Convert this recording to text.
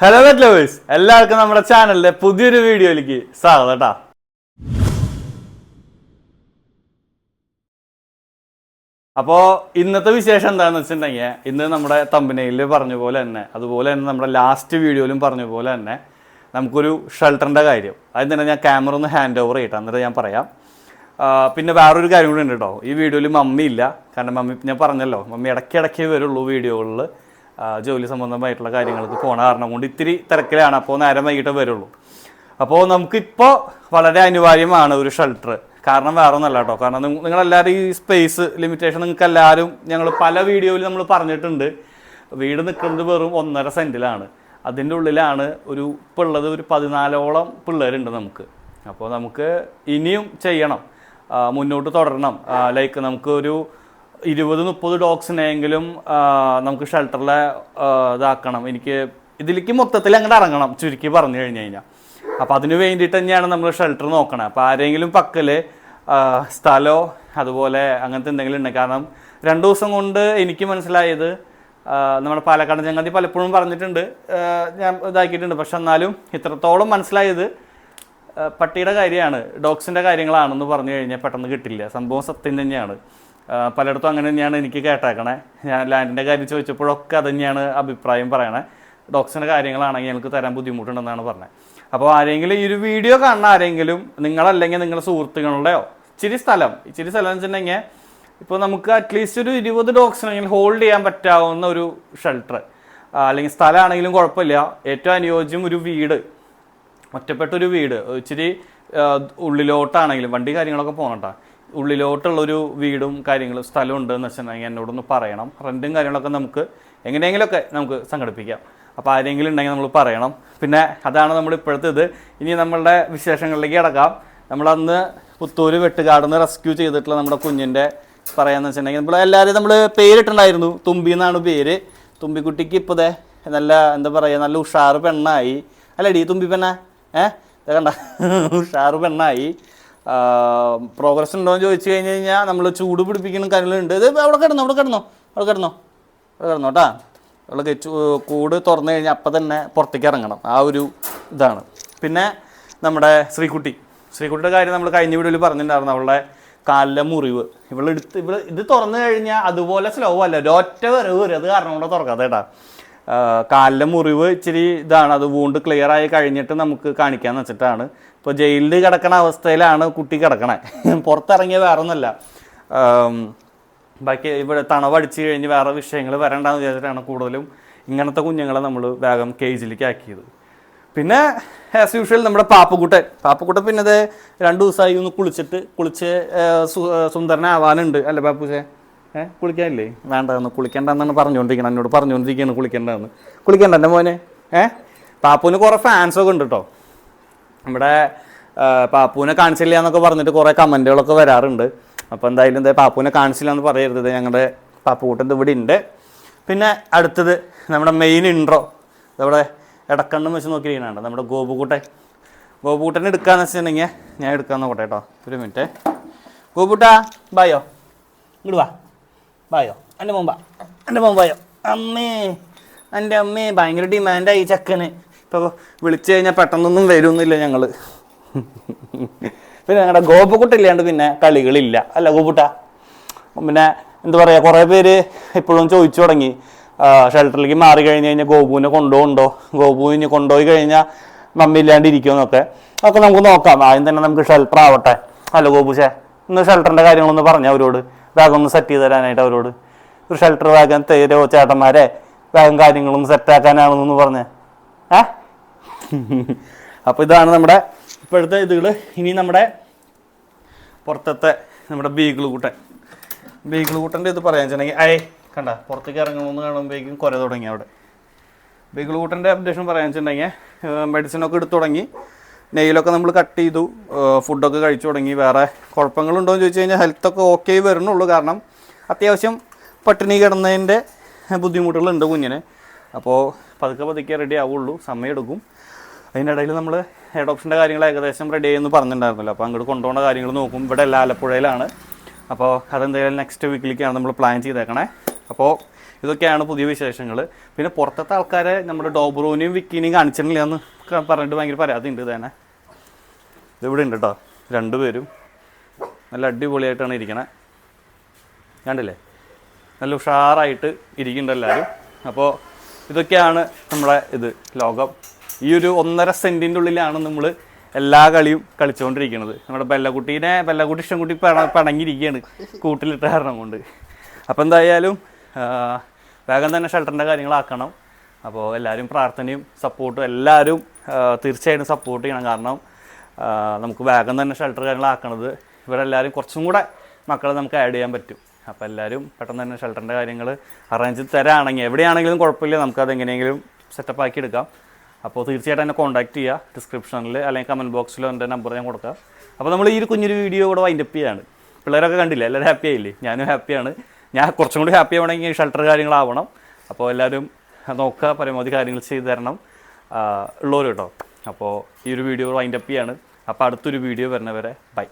Hello wet lovers എല്ലാവർക്കും നമ്മുടെ ചാനലിലെ പുതിയൊരു വീഡിയോയിലേക്ക് സ്വാഗതം കേട്ടാ. അപ്പോൾ ഇന്നത്തെ വിശേഷം എന്താണെന്ന് വെച്ചിട്ടുണ്ടെങ്കിൽ ഇന്ന് നമ്മുടെ തമ്പനയിൽ പറഞ്ഞ പോലെ തന്നെ അതുപോലെ തന്നെ നമ്മുടെ ലാസ്റ്റ് വീഡിയോയിലും പറഞ്ഞ പോലെ തന്നെ നമുക്കൊരു ഷെൽട്ടറിന്റെ കാര്യം. അതിന് തന്നെ ഞാൻ ക്യാമറ ഒന്ന് ഹാൻഡ് ഓവർ ചെയ്യട്ടെ എന്നിട്ട് ഞാൻ പറയാം. പിന്നെ വേറൊരു കാര്യം കൂടി ഉണ്ട് കേട്ടോ. ഈ വീഡിയോയിൽ മമ്മി ഇല്ല. കാരണം മമ്മി ഞാൻ പറഞ്ഞല്ലോ മമ്മി ഇടയ്ക്കിടയ്ക്ക് വരുള്ളൂ വീഡിയോകളിൽ ജോലി സംബന്ധമായിട്ടുള്ള കാര്യങ്ങൾക്ക് പോണ കാരണം കൊണ്ട് ഇത്തിരി തിരക്കിലാണ്. അപ്പോൾ നേരം വൈകിട്ട് വരുള്ളൂ. അപ്പോൾ നമുക്കിപ്പോൾ വളരെ അനിവാര്യമാണ് ഒരു ഷെൽട്ടർ. കാരണം വേറെ ഒന്നല്ല കേട്ടോ. കാരണം നിങ്ങ- നിങ്ങളെല്ലാവരും ഈ സ്പേസ് ലിമിറ്റേഷൻ നിങ്ങൾക്ക് എല്ലാവരും ഞങ്ങൾ പല വീഡിയോയിൽ നമ്മൾ പറഞ്ഞിട്ടുണ്ട്. വീട് നിൽക്കുന്നത് വെറും ഒന്നര സെന്റിലാണ് അതിന്റെ ഉള്ളിലാണ് ഒരു ഇപ്പോൾ ഉള്ളത് ഒരു പതിനാലോളം പിള്ളേരുണ്ട് നമുക്ക്. അപ്പോൾ നമുക്ക് ഇനിയും ചെയ്യണം. മുന്നോട്ട് തുടരണം. ലൈക്ക് നമുക്ക് ഒരു ഇരുപത് മുപ്പത് ഡോഗ്സിനെങ്കിലും നമുക്ക് ഷെൽട്ടറിലെ ഇതാക്കണം. എനിക്ക് ഇതിലേക്ക് മൊത്തത്തിൽ അങ്ങോട്ട് ഇറങ്ങണം ചുരുക്കി പറഞ്ഞു കഴിഞ്ഞു കഴിഞ്ഞാൽ അപ്പോൾ അതിന് വേണ്ടിയിട്ട് തന്നെയാണ് നമ്മൾ ഷെൽട്ടർ നോക്കണത് അപ്പോൾ ആരെങ്കിലും പക്കൽ സ്ഥലമോ അതുപോലെ അങ്ങനത്തെ എന്തെങ്കിലും ഉണ്ട് കാരണം രണ്ട് ദിവസം കൊണ്ട് എനിക്ക് മനസ്സിലായത് നമ്മുടെ പാലക്കാട് ചങ്ങാതി പലപ്പോഴും പറഞ്ഞിട്ടുണ്ട് ഞാൻ ഇതാക്കിയിട്ടുണ്ട്. പക്ഷെ എന്നാലും ഇത്രത്തോളം മനസ്സിലായത് പട്ടിയുടെ കാര്യമാണ് ഡോഗ്സിന്റെ കാര്യങ്ങളാണെന്ന് പറഞ്ഞു കഴിഞ്ഞാൽ പെട്ടെന്ന് കിട്ടില്ല. സംഭവം സത്യം തന്നെയാണ്. പലയിടത്തും അങ്ങനെ തന്നെയാണ് എനിക്ക് കേട്ടേക്കണേ. ഞാൻ ലാൻഡിന്റെ കാര്യം ചോദിച്ചപ്പോഴൊക്കെ അത് തന്നെയാണ് അഭിപ്രായം പറയണേ. ഡോക്സിന്റെ കാര്യങ്ങളാണെങ്കിൽ ഞങ്ങൾക്ക് തരാൻ ബുദ്ധിമുട്ടുണ്ടെന്നാണ് പറഞ്ഞത് അപ്പോൾ ആരെങ്കിലും ഈ ഒരു വീഡിയോ കാണുന്ന ആരെങ്കിലും നിങ്ങളല്ലെങ്കിൽ നിങ്ങളുടെ സുഹൃത്തുക്കളുടെയോ ഇച്ചിരി സ്ഥലം ഇച്ചിരി സ്ഥലം എന്ന് വെച്ചിട്ടുണ്ടെങ്കിൽ ഇപ്പോൾ നമുക്ക് അറ്റ്ലീസ്റ്റ് ഒരു ഇരുപത് ഡോഗ്സിനെങ്കിലും ഹോൾഡ് ചെയ്യാൻ പറ്റാവുന്ന ഒരു ഷെൽട്ടർ അല്ലെങ്കിൽ സ്ഥലമാണെങ്കിലും കുഴപ്പമില്ല. ഏറ്റവും അനുയോജ്യം ഒരു വീട്. ഒറ്റപ്പെട്ടൊരു വീട്. ഇച്ചിരി ഉള്ളിലോട്ടാണെങ്കിലും വണ്ടി കാര്യങ്ങളൊക്കെ പോകണട്ടാ ഉള്ളിലോട്ടുള്ളൊരു വീടും കാര്യങ്ങളും സ്ഥലവും ഉണ്ടെന്ന് വെച്ചിട്ടുണ്ടെങ്കിൽ എന്നോടൊന്ന് പറയണം. റെന്റും കാര്യങ്ങളൊക്കെ നമുക്ക് എങ്ങനെയെങ്കിലുമൊക്കെ നമുക്ക് സംഘടിപ്പിക്കാം. അപ്പോൾ ആരെങ്കിലും ഉണ്ടെങ്കിൽ നമ്മൾ പറയണം. പിന്നെ അതാണ് നമ്മൾ ഇപ്പോഴത്തെ ഇത്. ഇനി നമ്മളുടെ വിശേഷങ്ങളിലേക്ക് കിടക്കാം. നമ്മളന്ന് പുത്തൂര് വെട്ടുകാടുന്ന് റെസ്ക്യൂ ചെയ്തിട്ടുള്ള നമ്മുടെ കുഞ്ഞിന്റെ പറയാന്ന് വെച്ചിട്ടുണ്ടെങ്കിൽ നമ്മൾ എല്ലാവരും നമ്മൾ പേരിട്ടുണ്ടായിരുന്നു. തുമ്പി എന്നാണ് പേര്. തുമ്പിക്കുട്ടിക്ക് ഇപ്പോൾ ദേ നല്ല എന്താ പറയുക നല്ല ഉഷാറ് പെണ്ണായി. അല്ലടി തുമ്പി പെണ്ണ ഏ? ദേ കണ്ട. ഉഷാറ് പെണ്ണായി. പ്രോഗ്രസ് ഉണ്ടോ എന്ന് ചോദിച്ചു കഴിഞ്ഞ് കഴിഞ്ഞാൽ നമ്മൾ ചൂട് പിടിപ്പിക്കുന്ന കാര്യങ്ങളുണ്ട് ഇത് അവിടെ കിടന്നു അവിടെ കിടന്നോ അവിടെ കിടന്നോ അവിടെ കിടന്നോ കേട്ടാ അവിടെ കൂട് തുറന്നു കഴിഞ്ഞാൽ അപ്പം തന്നെ പുറത്തേക്ക് ഇറങ്ങണം. ആ ഒരു ഇതാണ്. പിന്നെ നമ്മുടെ ശ്രീകുട്ടി. ശ്രീകുട്ടിയുടെ കാര്യം നമ്മൾ കഴിഞ്ഞ വീഡിയോയിൽ പറഞ്ഞിട്ടുണ്ടായിരുന്നു അവളുടെ കാലിലെ മുറിവ്. ഇവളെടുത്ത് ഇവൾ ഇത് തുറന്നു കഴിഞ്ഞാൽ അതുപോലെ സ്ലോ അല്ല ഒരൊറ്റ വരവ് വരും. അത് കാരണം കൊണ്ട് തുറക്കാതെ കേട്ടാ. കാലിലെ മുറിവ് ഇച്ചിരി ഇതാണ്. അത് വൂണ്ട് ക്ലിയർ ആയി കഴിഞ്ഞിട്ട് നമുക്ക് കാണിക്കാന്ന് വെച്ചിട്ടാണ് ഇപ്പോൾ ജയിലിൽ കിടക്കണ അവസ്ഥയിലാണ് കുട്ടി കിടക്കണേ. പുറത്തിറങ്ങിയ വേറെ ഒന്നല്ല ബാക്കി ഇവിടെ തണവടിച്ച് കഴിഞ്ഞ് വേറെ വിഷയങ്ങൾ വരണ്ടെന്ന് വിചാരിച്ചിട്ടാണ് കൂടുതലും ഇങ്ങനത്തെ കുഞ്ഞുങ്ങളെ നമ്മൾ വേഗം കേജിലേക്ക് ആക്കിയത്. പിന്നെ ആസ് യൂഷ്വൽ നമ്മുടെ പാപ്പക്കുട്ടൻ. പാപ്പക്കുട്ടൻ പിന്നെ അത് രണ്ട് ദിവസമായി ഒന്ന് കുളിച്ചിട്ട് കുളിച്ച് സുന്ദരനാവാനുണ്ട്. അല്ലേ പാപ്പൂസേ? ഏഹ് കുളിക്കാനില്ലേ? വേണ്ട ഒന്ന് കുളിക്കണ്ടെന്നാണ് പറഞ്ഞുകൊണ്ടിരിക്കണം. എന്നോട് പറഞ്ഞുകൊണ്ടിരിക്കുകയാണ് കുളിക്കേണ്ടതെന്ന് കുളിക്കേണ്ട എന്റെ മോനെ? ഏഹ് പാപ്പുവിന് കുറേ ഫാൻസൊക്കെ ഉണ്ട് കേട്ടോ നമ്മുടെ ആ, പാപ്പുവിനെ കാണിച്ചില്ല എന്നൊക്കെ പറഞ്ഞിട്ട് കുറേ കമന്റുകളൊക്കെ വരാറുണ്ട്. അപ്പോൾ എന്തായാലും എന്താ പാപ്പുവിനെ കാണിച്ചില്ല എന്ന് പറയരുത്. ഞങ്ങളുടെ പാപ്പുകൂട്ടൻ ഇവിടെ ഉണ്ട് പിന്നെ അടുത്തത് നമ്മുടെ മെയിൻ ഇൻട്രോ നമ്മുടെ ഇടക്കണ്ണും വെച്ച് നോക്കിയിരിക്കണുണ്ട് നമ്മുടെ ഗോപുകൂട്ടൻ ഗോപുകൂട്ടനെ എടുക്കാന്ന് വെച്ചിട്ടുണ്ടെങ്കിൽ ഞാൻ എടുക്കാൻ നോക്കട്ടെ കേട്ടോ. ഒരു മിനിറ്റ് ഗോപുട്ടാ ബായോ. ഇങ്ങോട്ട് വാ. ബായോ. എന്റെ മുമ്പാ എന്റെ മുമ്പായോ അമ്മേ. എന്റെ അമ്മേ ഭയങ്കര ഡിമാൻഡായി ചക്കന്. ഇപ്പോൾ വിളിച്ചു കഴിഞ്ഞാൽ പെട്ടെന്നൊന്നും വരുന്നില്ല ഞങ്ങൾ പിന്നെ ഞങ്ങളുടെ ഗോപക്കുട്ടില്ലാണ്ട് പിന്നെ കളികളില്ല. അല്ല ഗോപുട്ട പിന്നെ എന്താ പറയുക കുറേ പേര് ഇപ്പോഴും ചോദിച്ചു തുടങ്ങി. ഷെൽട്ടറിലേക്ക് മാറി കഴിഞ്ഞ് കഴിഞ്ഞാൽ ഗോപുവിനെ കൊണ്ടുപോകുണ്ടോ ഗോപുവിനെ കൊണ്ടുപോയി കഴിഞ്ഞാൽ മമ്മി ഇല്ലാണ്ട് ഇരിക്കുമെന്നൊക്കെ അതൊക്കെ നമുക്ക് നോക്കാം. ആദ്യം തന്നെ നമുക്ക് ഷെൽട്ടർ ആവട്ടെ. ഹലോ ഗോപുഷേ ഇന്ന് ഷെൽട്ടറിന്റെ കാര്യങ്ങളൊന്ന് പറഞ്ഞു അവരോട്? വേഗം ഒന്ന് സെറ്റ് ചെയ്ത് തരാനായിട്ട് അവരോട്. ഒരു ഷെൽട്ടർ വേഗം തേരോ ചേട്ടന്മാരെ? വേഗം കാര്യങ്ങളൊന്ന് സെറ്റാക്കാനാണെന്നൊന്ന് പറഞ്ഞേ. ഏ? അപ്പോൾ ഇതാണ് നമ്മുടെ ഇപ്പോഴത്തെ ഇതുകൾ ഇനി നമ്മുടെ പുറത്തത്തെ നമ്മുടെ ബീഗിൾ കൂട്ടൻ ബീഗിൾ കൂട്ടന്റെ ഇത് പറയാൻ വെച്ചിട്ടുണ്ടെങ്കിൽ അയേ കണ്ട പുറത്തേക്ക് ഇറങ്ങണമെന്ന് കാണുമ്പോഴേക്കും കുര തുടങ്ങി അവിടെ. ബീഗിൾ കൂട്ടന്റെ അപ്ഡേഷൻ പറയാൻ വെച്ചിട്ടുണ്ടെങ്കിൽ മെഡിസിനൊക്കെ എടുത്തു തുടങ്ങി. നെയിലൊക്കെ നമ്മൾ കട്ട് ചെയ്തു. ഫുഡൊക്കെ കഴിച്ചു തുടങ്ങി. വേറെ കുഴപ്പങ്ങളുണ്ടോ എന്ന് ചോദിച്ചു കഴിഞ്ഞാൽ ഹെൽത്തൊക്കെ ഓക്കെ വരുന്നുള്ളൂ. കാരണം അത്യാവശ്യം പട്ടിണി കിടന്നതിന്റെ ബുദ്ധിമുട്ടുകളുണ്ട് കുഞ്ഞിന്. അപ്പോൾ പതുക്കെ പതുക്കെ റെഡി ആവുള്ളൂ. സമയമെടുക്കും അതിന്റെ ഇടയിൽ നമ്മൾ ഹെഡ് ഓപ്ഷന്റെ കാര്യങ്ങൾ ഏകദേശം റെഡി ആയെന്ന് പറഞ്ഞിട്ടുണ്ടായിരുന്നല്ലോ. അപ്പോൾ അങ്ങോട്ട് കൊണ്ടുപോകുന്ന കാര്യങ്ങൾ നോക്കും. ഇവിടെ എല്ലാ ആലപ്പുഴയിലാണ്. അപ്പോൾ അതെന്തായാലും നെക്സ്റ്റ് വീക്കിലേക്കാണ് നമ്മൾ പ്ലാൻ ചെയ്തേക്കണേ. അപ്പോൾ ഇതൊക്കെയാണ് പുതിയ വിശേഷങ്ങൾ പിന്നെ പുറത്തത്തെ ആൾക്കാരെ നമ്മുടെ ഡോബ്രോനെയും വിക്കിനെയും കാണിച്ചിട്ടില്ല എന്ന് പറഞ്ഞിട്ട് ഭയങ്കര പരാതി ഉണ്ട് തന്നെ ഇതിവിടെ ഉണ്ട് കേട്ടോ രണ്ടുപേരും നല്ല അടിപൊളിയായിട്ടാണ് ഇരിക്കണേ. കണ്ടില്ലേ? നല്ല ഉഷാറായിട്ട് ഇരിക്കുന്നുണ്ട് എല്ലാവരും അപ്പോൾ ഇതൊക്കെയാണ് നമ്മുടെ ഇത് ലോകം. ഈ ഒരു ഒന്നര സെന്റിന്റെ ഉള്ളിലാണ് നമ്മൾ എല്ലാ കളിയും കളിച്ചുകൊണ്ടിരിക്കുന്നത് നമ്മുടെ ബെല്ലക്കുട്ടീനെ ബെല്ലക്കുട്ടി ഇഷ്ടംകുട്ടി പണ പണങ്ങിയിരിക്കുകയാണ് കൂട്ടിലിട്ട കാരണം കൊണ്ട്. അപ്പോൾ എന്തായാലും വേഗം തന്നെ ഷെൽട്ടറിന്റെ കാര്യങ്ങളാക്കണം. അപ്പോൾ എല്ലാവരും പ്രാർത്ഥനയും സപ്പോർട്ടും എല്ലാവരും തീർച്ചയായിട്ടും സപ്പോർട്ട് ചെയ്യണം. കാരണം നമുക്ക് വേഗം തന്നെ ഷെൽട്ടർ കാര്യങ്ങളാക്കണത് ഇവരെല്ലാവരും കുറച്ചും കൂടെ മക്കളെ നമുക്ക് ആഡ് ചെയ്യാൻ പറ്റും. അപ്പോൾ എല്ലാവരും പെട്ടെന്ന് തന്നെ ഷെൽട്ടറിന്റെ കാര്യങ്ങൾ അറേഞ്ച് തരാണെങ്കിൽ എവിടെയാണെങ്കിലും കുഴപ്പമില്ല. നമുക്കത് എങ്ങനെയെങ്കിലും സെറ്റപ്പ് ആക്കി എടുക്കാം. അപ്പോൾ തീർച്ചയായിട്ടും എന്നെ കോൺടാക്ട് ചെയ്യുക ഡിസ്ക്രിപ്ഷനിൽ അല്ലെങ്കിൽ കമന്റ് ബോക്സിലോ എന്റെ നമ്പർ ഞാൻ കൊടുക്കാം അപ്പോൾ നമ്മൾ ഈ ഒരു കുഞ്ഞൊരു വീഡിയോ കൂടെ വൈൻഡപ്പ് ചെയ്യാണ്. പിള്ളേരൊക്കെ കണ്ടില്ലേ? എല്ലാവരും ഹാപ്പി ആയില്ലേ? ഞാനും ഹാപ്പിയാണ് ഞാൻ കുറച്ചും കൂടി ഹാപ്പി ആവണമെങ്കിൽ ഷെൽട്ടർ കാര്യങ്ങളാവണം. അപ്പോൾ എല്ലാവരും നോക്കുക പരമാവധി കാര്യങ്ങൾ ചെയ്തു തരണം ഉള്ളവർ കേട്ടോ. അപ്പോൾ ഈ ഒരു വീഡിയോ വൈൻഡപ്പ് ചെയ്യാണ്. അപ്പോൾ അടുത്തൊരു വീഡിയോ വരുന്നവരെ ബൈ